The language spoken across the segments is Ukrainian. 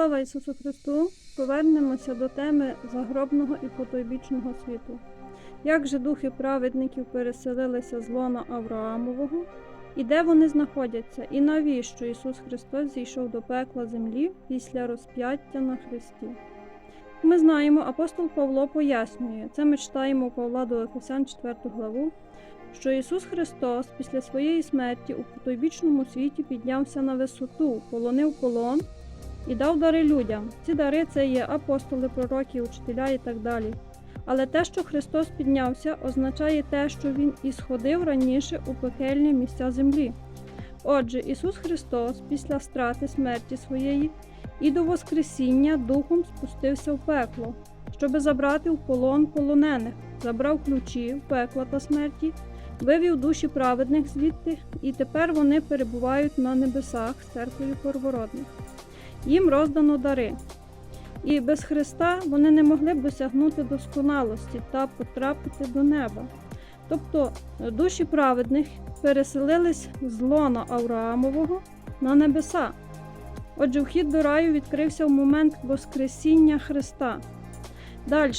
Слава Ісусу Христу! Повернемося до теми загробного і потойбічного світу. Як же духи праведників переселилися з лона Авраамового, і де вони знаходяться, і навіщо Ісус Христос зійшов до пекла землі після розп'яття на Христі? Ми знаємо, апостол Павло пояснює, це ми читаємо у Павла до Ефесян 4 главу, що Ісус Христос після своєї смерті у потойбічному світі піднявся на висоту, полонив полон і дав дари людям. Ці дари це є апостоли, пророки, учителя і так далі. Але те, що Христос піднявся, означає те, що Він і сходив раніше у пекельні місця землі. Отже, Ісус Христос після страти смерті своєї і до Воскресіння Духом спустився в пекло, щоби забрати в полон полонених, забрав ключі в пекла та смерті, вивів душі праведних звідти, і тепер вони перебувають на небесах з церквою первородних. Їм роздано дари. І без Христа вони не могли б досягнути досконалості та потрапити до неба. Тобто душі праведних переселились з лона Авраамового на небеса. Отже, вхід до раю відкрився в момент Воскресіння Христа. Далі,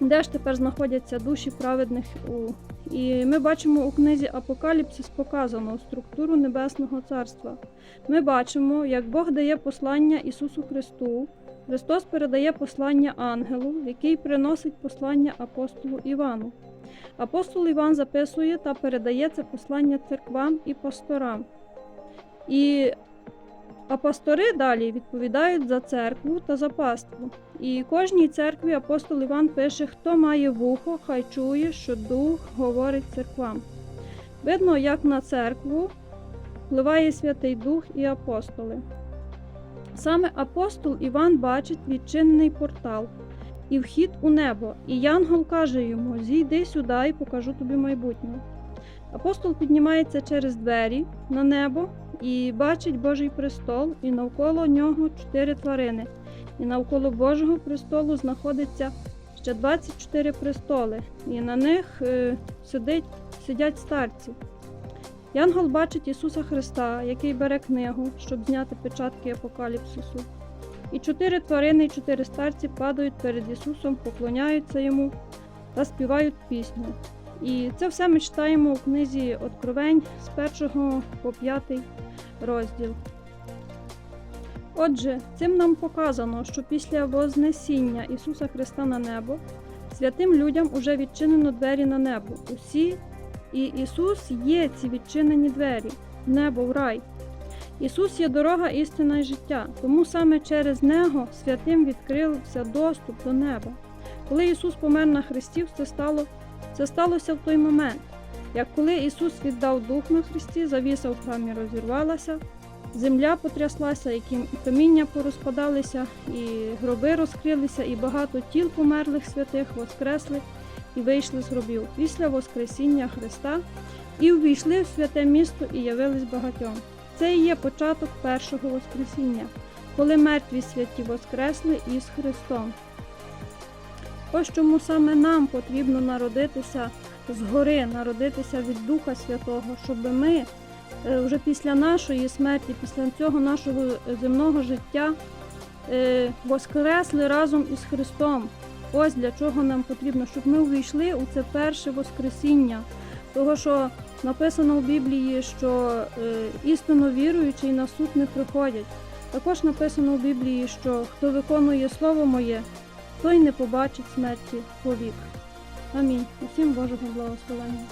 де ж тепер знаходяться душі праведних? у І ми бачимо у книзі Апокаліпсис показано структуру Небесного Царства. Ми бачимо, як Бог дає послання Ісусу Христу. Христос передає послання ангелу, який приносить послання апостолу Івану. Апостол Іван записує та передає це послання церквам і пасторам. І а пастори далі відповідають за церкву та за паству. І кожній церкві апостол Іван пише, хто має вухо, хай чує, що дух говорить церквам. Видно, як на церкву впливає Святий Дух і апостоли. Саме апостол Іван бачить відчинений портал і вхід у небо, і Янгол каже йому: Зійди сюди і покажу тобі майбутнє. Апостол піднімається через двері на небо і бачить Божий престол, і навколо нього чотири тварини. І навколо Божого престолу знаходиться ще 24 престоли, і на них е, сидить, сидять старці. Янгол бачить Ісуса Христа, який бере книгу, щоб зняти печатки апокаліпсису. І чотири тварини і чотири старці падають перед Ісусом, поклоняються йому та співають пісню. І це все ми читаємо у книзі Откровень з 1 по 5 розділ. Отже, цим нам показано, що після Вознесіння Ісуса Христа на небо святим людям уже відчинено двері на небо. Усі і Ісус є ці відчинені двері в небо, в рай. Ісус є дорога, істина і життя, тому саме через Нього святим відкрився доступ до неба. Коли Ісус помер на Христі, це стало, це сталося в той момент. Як коли Ісус віддав Дух на Христі, завіса в храмі розірвалася, земля потряслася, і каміння порозпадалися, і гроби розкрилися, і багато тіл померлих святих воскресли і вийшли з гробів після Воскресіння Христа і увійшли в святе місто і явились багатьом. Це і є початок першого Воскресіння, коли мертві святі воскресли із Христом. Ось чому саме нам потрібно народитися згори, народитися від Духа Святого, щоб ми е, вже після нашої смерті, після цього нашого земного життя е, воскресли разом із Христом. Ось для чого нам потрібно, щоб ми увійшли у це перше Воскресіння. Того, що написано в Біблії, що е, істинно віруючий на суд не приходять. Також написано в Біблії, що хто виконує Слово моє, той не побачить смерті повік. Амінь. Усім Божого благословення.